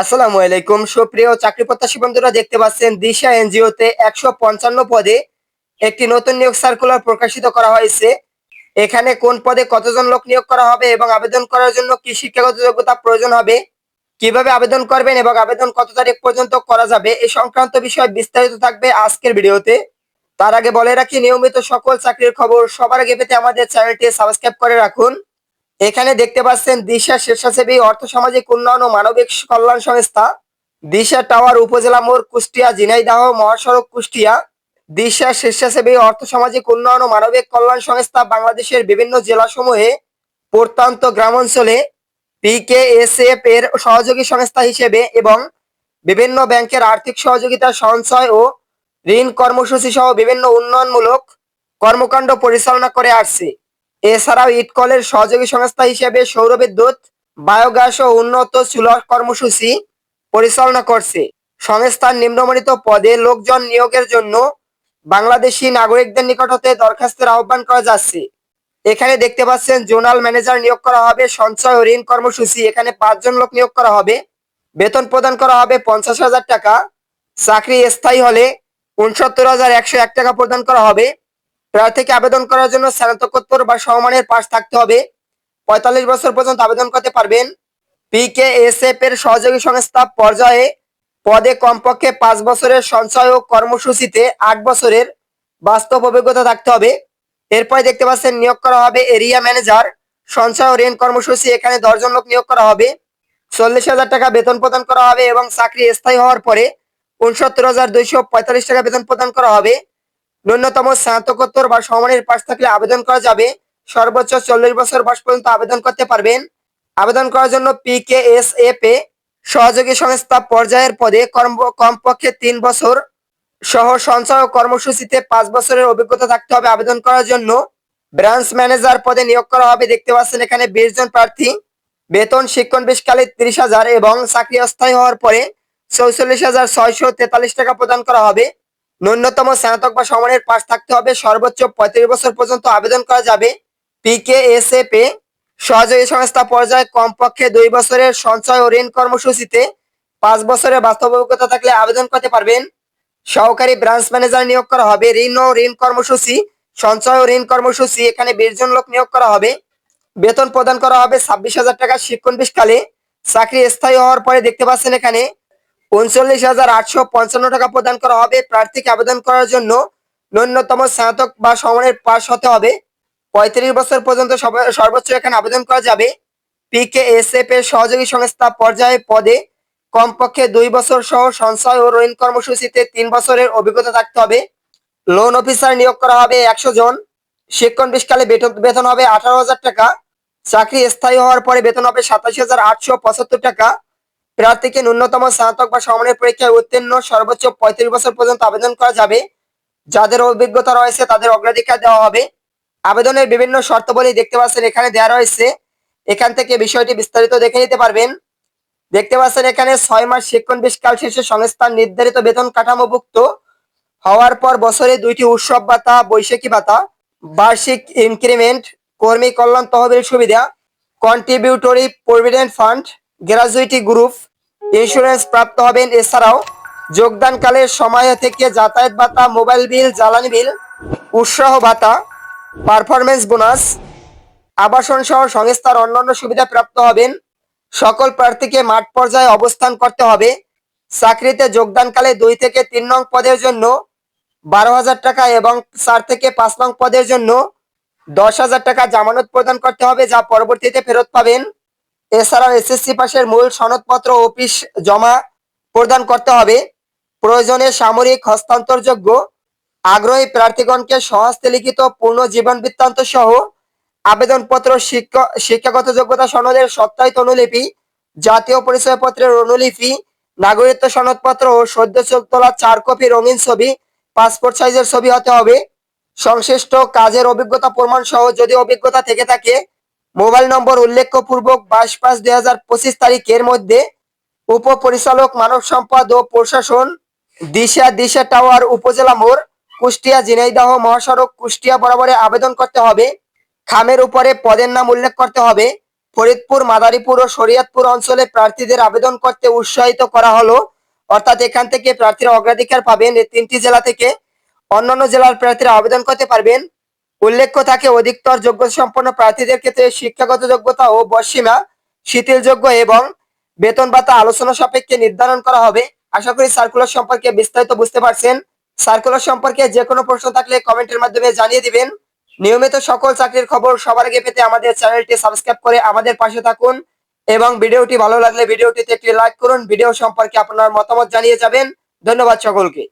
আসসালামু আলাইকুম। সুপ্রিয় চাকরি প্রত্যাশী বন্ধুরা, দেখতে পাচ্ছেন দিশা এনজিওতে একশো পঞ্চান্ন পদে একটি নতুন নিয়োগ সার্কুলার প্রকাশিত করা হয়েছে। এখানে কোন পদে কতজন লোক নিয়োগ করা হবে এবং আবেদন করার জন্য কি শিক্ষাগত যোগ্যতা প্রয়োজন হবে, কীভাবে আবেদন করবেন এবং আবেদন কত তারিখ পর্যন্ত করা যাবে এই সংক্রান্ত বিষয় বিস্তারিত থাকবে আজকের ভিডিওতে। তার আগে বলে রাখি, নিয়মিত সকল চাকরির খবর সবার আগে পেতে আমাদের চ্যানেলটি সাবস্ক্রাইব করে রাখুন। এখানে দেখতে পাচ্ছেন দিশা স্বেচ্ছাসেবী অর্থ সামাজিক উন্নয়ন ও মানবিক কল্যাণ সংস্থা, দিশা টাওয়ার উপজেলা মোড় কুষ্টিয়া, ঝিনাইদহ মহাসড়ক কুষ্টিয়া, দিশা স্বেচ্ছাসেবী অর্থ সামাজিক উন্নয়ন ও মানবিক কল্যাণ সংস্থা বাংলাদেশের বিভিন্ন জেলাসমূহে প্রত্যন্ত গ্রামাঞ্চলে পিকেএসএফ এর সহযোগী সংস্থা হিসেবে এবং বিভিন্ন ব্যাংকের আর্থিক সহযোগিতা, সঞ্চয় ও ঋণ কর্মসূচি সহ বিভিন্ন উন্নয়নমূলক কর্মকাণ্ড পরিচালনা করে আসছে। এছাড়াও ইটকলের সহযোগী সংস্থা হিসেবে সৌর বিদ্যুৎ বায়োগ্যাস ও উন্নত চুলা কর্মসূচি পরিচালনা করছে। সংস্থার নিম্নমানিত পদে লোকজন নিয়োগের জন্য বাংলাদেশি নাগরিকদের নিকট হতে দরখাস্তের আহ্বান করা যাচ্ছে। এখানে দেখতে পাচ্ছেন, জোনাল ম্যানেজার নিয়োগ করা হবে, সঞ্চয় ও ঋণ কর্মসূচি, এখানে পাঁচজন লোক নিয়োগ করা হবে, বেতন প্রদান করা হবে পঞ্চাশ হাজার টাকা, চাকরি স্থায়ী হলে উনসত্তর হাজার একশো এক টাকা প্রদান করা হবে প্রার্থীকে আবেদন করার জন্য স্নাতকোত্তর বা সমমানের পাশ থাকতে হবে। পঁয়তাল্লিশ বছর পর্যন্ত আবেদন করতে পারবেন। পিকেএসএফ এর সহযোগী সংস্থা পর্যায়ে পদে কমপক্ষে পাঁচ বছরের সঞ্চয় ও কর্মসূচিতে আট বছরের বাস্তব অভিজ্ঞতা থাকতে হবে। এরপরে দেখতে পাচ্ছেন, নিয়োগ করা হবে এরিয়া ম্যানেজার। সঞ্চয় ও ঋণ কর্মসূচি এখানে দশজন লোক নিয়োগ করা হবে। চল্লিশ হাজার টাকা বেতন প্রদান করা হবে এবং চাকরি স্থায়ী হওয়ার পরে উনসত্তর হাজার দুইশো পঁয়তাল্লিশ টাকা বেতন প্রদান করা হবে। ন্যূনতম স্নাতকোত্তর বা সমানের পাশ থাকলে আবেদন করা যাবে। সর্বোচ্চ চল্লিশ বছর বয়স পর্যন্ত আবেদন করতে পারবেন। আবেদন করার জন্য পিকেএসএফ এ সহযোগী সংস্থা পর্যায়ের পদে কর্ম কমপক্ষে তিন বছর সহ সঞ্চয় কর্মসূচিতে পাঁচ বছরের অভিজ্ঞতা থাকতে হবে আবেদন করার জন্য। ব্রাঞ্চ ম্যানেজার পদে নিয়োগ করা হবে। দেখতে পাচ্ছেন এখানে বিশ জন প্রার্থী। বেতন শিক্ষণ বিষকালে তিরিশ হাজার এবং চাকরি অস্থায়ী হওয়ার পরে চৌচল্লিশ হাজার ছয়শো তেতাল্লিশ টাকা প্রদান করা হবে। ন্যূনতম স্নাতক বা সমানের পাশ থাকতে হবে। সর্বোচ্চ পঁয়ত্রিশ বছর পর্যন্ত আবেদন করা যাবে। পিকেএসএফ এ। সহযোগী সংস্থা পর্যায়ে কমপক্ষে দুই বছরের সঞ্চয় ও ঋণ কর্মসূচিতে পাঁচ বছরের বাস্তব অভিজ্ঞতা থাকলে আবেদন করতে পারবেন। সহকারী ব্রাঞ্চ ম্যানেজার নিয়োগ করা হবে। ঋণ ও ঋণ কর্মসূচি, সঞ্চয় ও ঋণ কর্মসূচি, এখানে বিশ জন লোক নিয়োগ করা হবে। বেতন প্রদান করা হবে ছাব্বিশ হাজার টাকা শিক্ষণ বিষকালে চাকরি স্থায়ী হওয়ার পরে দেখতে পাচ্ছেন এখানে উনচল্লিশ হাজার আটশো পঞ্চান্ন টাকা প্রদান করা হবে। প্রার্থীকে আবেদন করার জন্য ন্যূনতম স্নাতক বা সমানের পাশ হতে হবে। পঁয়ত্রিশ বছর পর্যন্ত সর্বোচ্চ এখানে আবেদন করা যাবে। পিকেএসএফ এর সহযোগী সংস্থা পর্যায়ে পদে কমপক্ষে দুই বছর সহ সঞ্চয় ও ঋণ কর্মসূচিতে তিন বছরের অভিজ্ঞতা থাকতে হবে। লোন অফিসার নিয়োগ করা হবে একশো জন। শিক্ষণ বিষকালে বেতন বেতন হবে আঠারো হাজার টাকা। চাকরি স্থায়ী হওয়ার পরে বেতন হবে সাতাশি হাজার আটশো পঁচাত্তর টাকা। প্রার্থীকে ন্যূনতম স্নাতক বা সমানের পরীক্ষায় উত্তীর্ণ সর্বোচ্চ পঁয়ত্রিশ বছর পর্যন্ত আবেদন করা যাবে। যাদের অভিজ্ঞতা রয়েছে, তাদের অগ্রাধিকার দেওয়া হবে। আবেদনের বিভিন্ন শর্তাবলী দেখতে পাচ্ছেন, এখানে দেওয়া রয়েছে। এখান থেকে বিষয়টি বিস্তারিত দেখে নিতে পারবেন। দেখতে পাচ্ছেন, এখানে ছয় মাস শিক্ষণ বিষকাল শেষে সংস্থার নির্ধারিত বেতন কাঠামোভুক্ত হওয়ার পর বছরে দুইটি উৎসব ভাতা, বৈশাখী ভাতা, বার্ষিক ইনক্রিমেন্ট, কর্মী কল্যাণ তহবিল সুবিধা, contributory provident fund gratuity group insurance প্রাপ্ত হবেন। এছাড়াও যোগদানকালের সময় থেকে যাতায়াত ভাতা মোবাইল বিল জ্বালানি বিল উৎসাহ ভাতা পারফরমেন্স বোনাস আবাসন সহ সংস্থার অন্যান্য সুবিধা প্রাপ্ত হবেন। সকল প্রার্থীকে মাঠ পর্যায়ে অবস্থান করতে হবে। চাকরিতে যোগদানকালে দুই থেকে তিন নং পদের জন্য বারো হাজার টাকা এবং চার থেকে পাঁচ নং পদের জন্য দশ হাজার টাকা জামানত প্রদান করতে হবে, যা পরবর্তীতে ফেরত পাবেন। এছাড়াও এসএসসি পাশের মূল সনদপত্র অফিস জমা প্রদান করতে হবে। প্রয়োজনে সামরিক হস্তান্তরযোগ্য, আগ্রহী প্রার্থীগণকে সহস্তে লিখিত পূর্ণ জীবন বৃত্তান্ত সহ আবেদনপত্র, শিক্ষা- শিক্ষাগত যোগ্যতা সনদের সত্যায়িত অনুলিপি, জাতীয় পরিচয়পত্রের অনুলিপি, নাগরিকত্ব সনদপত্র ও সদ্য তোলা চার কপি রঙিন ছবি, পাসপোর্ট সাইজের ছবি হতে হবে। সংশ্লিষ্ট কাজের অভিজ্ঞতা প্রমাণ সহ যদি অভিজ্ঞতা থেকে থাকে মোবাইল নম্বর উল্লেখপূর্বক বাইশ পাঁচ দুই হাজার পঁচিশ তারিখের মধ্যে উপপরিচালক, মানব সম্পদ ও প্রশাসন, দিশা দিশা টাওয়ার উপজেলা মোড়, কুষ্টিয়া ঝিনাইদহ মহাসড়ক, কুষ্টিয়া বরাবরে আবেদন করতে হবে। খামের উপরে পদের নাম উল্লেখ করতে হবে। ফরিদপুর, মাদারীপুর ও শরীয়তপুর অঞ্চলে প্রার্থীদের আবেদন করতে উৎসাহিত করা হলো। অর্থাৎ এখান থেকে প্রার্থীরা অগ্রাধিকার পাবেন। এই তিনটি জেলা থেকে অন্যান্য জেলার প্রার্থীরা আবেদন করতে পারবেন। উল্লেখ্য থাকে, অধিকতর যোগ্য সম্পন্ন প্রার্থীদের ক্ষেত্রে শিক্ষাগত যোগ্যতা ও বয়সীমা শিথিলযোগ্য এবং বেতন ভাতা আলোচনা সাপেক্ষে নির্ধারণ করা হবে। আশা করি সার্কুলার সম্পর্কে বিস্তারিত বুঝতে পারছেন। সার্কুলার সম্পর্কে যে কোনো প্রশ্ন থাকলে কমেন্টের মাধ্যমে জানিয়ে দিবেন। নিয়মিত সকল চাকরির খবর সবার আগে পেতে আমাদের চ্যানেলটি সাবস্ক্রাইব করে আমাদের পাশে থাকুন এবং ভিডিওটি ভালো লাগলে ভিডিওটিতে একটি লাইক করুন। ভিডিও সম্পর্কে আপনার মতামত জানিয়ে যাবেন। ধন্যবাদ সকলকে।